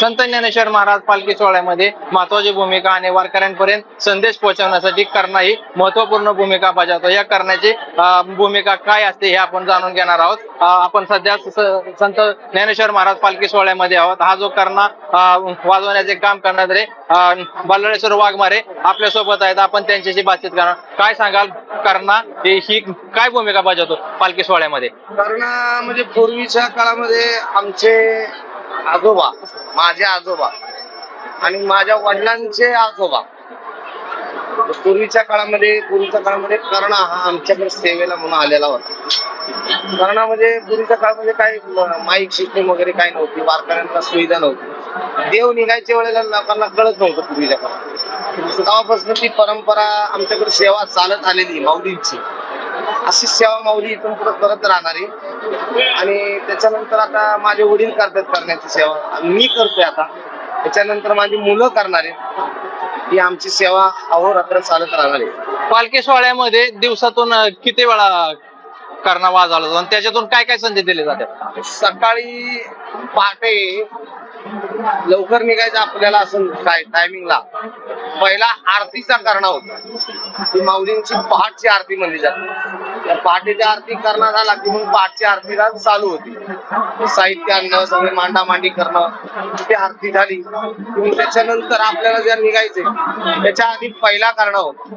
संत ज्ञानेश्वर महाराज पालखी सोहळ्यामध्ये महत्वाची भूमिका आणि वारकऱ्यांपर्यंत संदेश पोहोचवण्यासाठी करणं ही महत्त्वपूर्ण भूमिका बजावतो. या करण्याची भूमिका काय असते हे आपण जाणून घेणार आहोत. आपण सध्या संत ज्ञानेश्वर महाराज पालखी सोहळ्यामध्ये आहोत. हा जो करणा वाजवण्याचे काम करणारे बल्लेश्वर वाघमारे आपल्यासोबत आहेत. आपण त्यांच्याशी बातचीत करणार. काय सांगाल? करणा ही काय भूमिका बजावतो पालखी सोहळ्यामध्ये? कारण म्हणजे पूर्वीच्या काळामध्ये आमचे आजोबा माझे आजोबा आणि माझ्या वडिलांचे आजोबा. पूर्वीच्या काळामध्ये पूर्वीच्या काळामध्ये कर्णा हा आमच्याकडे सेवेला म्हणून आलेला होता. कर्णामध्ये पूर्वीच्या काळामध्ये काही माईक सिस्टीम वगैरे काही नव्हती वारकऱ्यांना सुविधा नव्हती. देव निघायच्या वेळेला लोकांना कळत नव्हतं पूर्वीच्या काळात. तेव्हापासून ती परंपरा आमच्याकडे सेवा चालत आलेली माऊलींची अशी सेवा माऊली इथून पुढे करत राहणार. आहे आणि त्याच्यानंतर आता माझे वडील करतात करण्याची सेवा. मी करतोय आता. त्याच्यानंतर माझी मुलं करणार. आहेत ही आमची सेवा अहोरात्र चालत राहणार. आहे पालखी सोहळ्यामध्ये दिवसातून किती वेळा करणा वाजवला जातो. आणि त्याच्यातून काय काय संधी दिले जाते सकाळी पहाटे लवकर निघायचं आपल्याला असं काय टायमिंगला पहिला आरतीचा करणा होता. ती माऊलींची पहाटची आरती म्हणली जाते. पहाटेची आरती करणं झाला की मग पहाटची आरती चालू होती. साहित्य आणणं सगळे मांडा मांडी करणं ती आरती झाली. त्याच्यानंतर आपल्याला ज्या निघायचे त्याच्या आधी पहिला करणं होता.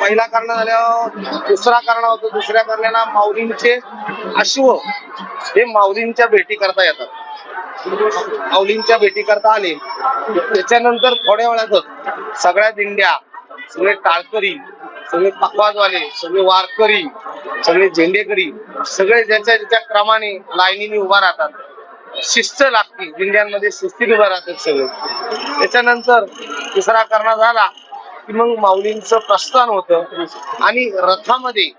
पहिला करणं झाल्यावर दुसरा करणं होतो. दुसऱ्या करण्याला माऊलींचे अश्व. हे माऊलींच्या भेटी करता येतात. माऊलींच्या भेटी करता आले. त्याच्यानंतर थोड्या वेळातच सगळ्या दिंड्या सगळे टाळकरी सगळे पकवाजवाले सगळे वारकरी सगळे झेंडेकरी सगळे ज्याच्या ज्याच्या क्रमाने लाईनीने उभा राहतात. शिस्त लागते दिंड्यांमध्ये शिस्तीत उभा राहतात सगळे. त्याच्यानंतर तिसरा करणा झाला की मग माऊलींचं प्रस्थान होतं आणि रथामध्ये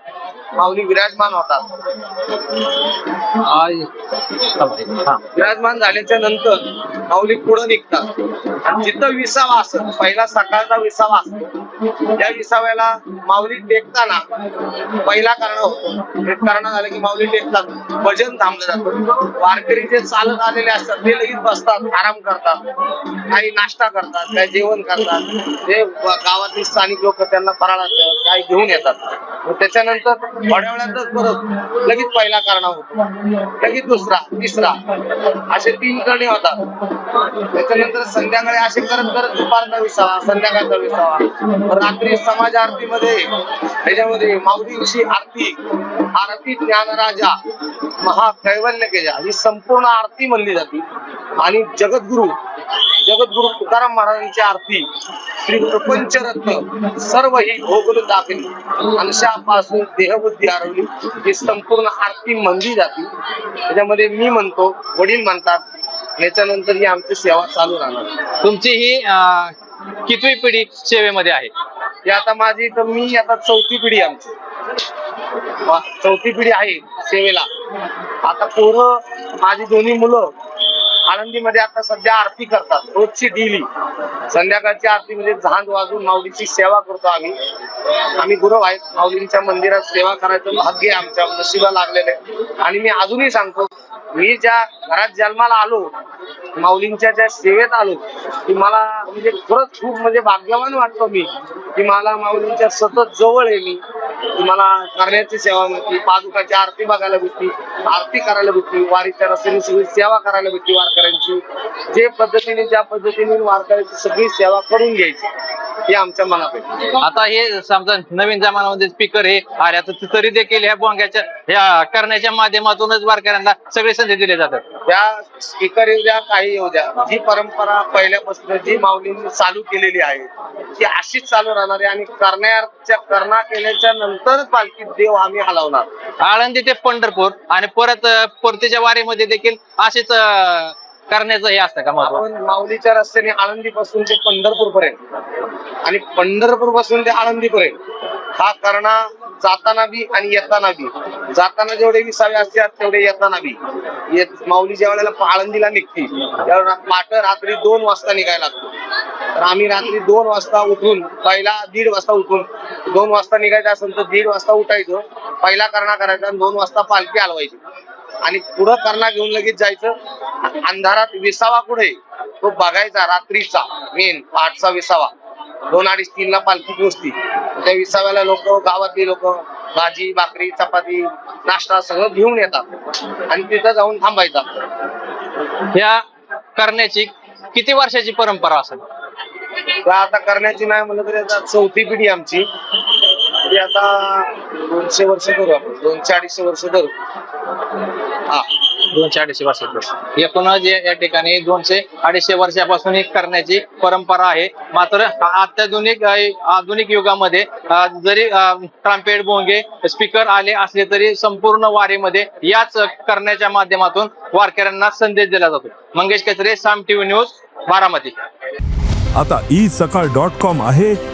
माऊली विराजमान होतात. हा. विराजमान झाल्याच्यानंतर माऊली पुढे निघतात. आणि जिथं विसावा असत पहिला सकाळचा विसावा असतो. त्या विसाव्याला माऊली टेकताना पहिला कारण होतो. एक कारण झालं की माऊली टेकतात. भजन थांबलं जातं. वारकरी जे चालत आलेले असतात ते लगेच बसतात आराम करतात. काही नाश्ता करतात काही जेवण करतात. जे गावातील स्थानिक लोक त्यांना फराळाचं काही घेऊन येतात. त्याच्यानंतर थोड्या वेळातच परत लगेच पहिला कारणा होतो. लगेच दुसरा तिसरा. असे तीन करणे होतात. त्याच्यानंतर संध्याकाळी असे करत करत दुपारचा विसावा संध्याकाळचा विसावा. रात्री समाज आरतीमध्ये त्याच्यामध्ये माऊलींची आरती आरती ज्ञानराजा महाकैवल्य केजा ही संपूर्ण आरती म्हणली जाते. आणि जगद्गुरु जगद्गुरु तुकाराम महाराजांची आरती श्री प्रपंचरत्न सर्व ही भोगल दाखली. अंशापासून देहबुद्धी हरवली ही संपूर्ण आरती म्हणली जाते. त्याच्यामध्ये मी म्हणतो वडील म्हणतात याच्यानंतर ही आमची सेवा चालू राहणार. तुमची ही अं, कितवी पिढी सेवेमध्ये आहे? ही आता माझी तर मी आता चौथी पिढी आहे आमची. वा- चौथी पिढी आहे सेवेला. आता पोरं माझी दोन्ही मुलं आळंदीमध्ये आता सध्या आरती करतात रोजची डेली संध्याकाळची आरती म्हणजे झांज वाजून माऊलीची सेवा करतो आम्ही. आम्ही गुरु आहेत माऊलींच्या मंदिरात सेवा करायचं भाग्य आहे आमच्या नशिबा लागलेलं आहे. आणि मी अजूनही सांगतो मी ज्या घरात जन्माला आलो माऊलींच्या ज्या सेवेत आलो की मला म्हणजे खरंच खूप म्हणजे भाग्यवान वाटतो मी की मला माऊलींच्या सतत जवळ आहे मी. की मला करण्याची सेवा मिळते पादुकाची आरती बघायला भेटती आरती करायला भेटती वारीच्या रस्त्याने सगळी सेवा करायला भेटती वारकऱ्यांची. जे पद्धतीने ज्या पद्धतीने वारकऱ्यांची सगळी सेवा करून घ्यायची हे आमच्या मनात आहे आता हे समजा नवीन जमान्यामध्ये स्पीकर हे आले आता तरी देखील ह्या बोंग्याच्या ह्या करण्याच्या माध्यमातूनच वारकऱ्यांना सगळे संधी दिले जातात. त्या स्पीकर येऊ द्या काही येऊ द्या. जी परंपरा पहिल्यापासून जी माऊलींनी चालू केलेली आहे ती अशीच चालू राहणार आहे आणि करण्याच्या करणा केल्याच्या नंतर पालखी देव आम्ही हलवणार. आळंदी ते पंढरपूर आणि परत परतीच्या वारीमध्ये देखील असेच करण्याचं हे असतं का आपण माऊलीच्या रस्त्याने आळंदी पासून ते पंढरपूर पर्यंत आणि पंढरपूरपासून ते आळंदी पर्यंत हा करणा जाताना बी आणि येताना बी. जाताना जेवढे विसावे असतात तेवढे येताना बी. येत माऊली ज्या वेळेला आळंदीला निघते त्यावेळेला पाट रात्री दोन वाजता निघायला लागतो. तर आम्ही रात्री दोन वाजता उठून पहिला दीड वाजता उठून दोन वाजता निघायचं असेल तर दीड वाजता उठायचं पहिला करणा करायचा आणि दोन वाजता पालखी हलवायची. आणि पुढं करणा घेऊन लगेच जायचं. अंधारात विसावा कुठे? तो बघायचा रात्रीचा मेन आठचा विसावा. दोन अडीच तीनला पालखी पोचती त्या विसाव्याला लोक गावातली लोक भाजी भाकरी चपाती नाश्ता सगळं घेऊन येतात. आणि तिथं जाऊन थांबायचं. ह्या करण्याची किती वर्षाची परंपरा असेल? आता करण्याची नाही म्हणलं तरी आता चौथी पिढी आमची. तरी आता दोनशे वर्ष धरू आपण. दोनशे अडीचशे वर्ष धरू. हा. दोनशे अडीचशे वर्षाचं एकूणच या ठिकाणी दोनशे अडीचशे वर्षापासून एक करण्याची परंपरा आहे. मात्र अत्याधुनिक आधुनिक युगामध्ये जरी ट्रम्पेट भोंगे स्पीकर आले असले तरी संपूर्ण वारीमध्ये याच करण्याच्या माध्यमातून वारकऱ्यांना संदेश दिला जातो. मंगेश कचरे साम टीव्ही न्यूज बारामती. आता ई सकाळ डॉट कॉम आहे.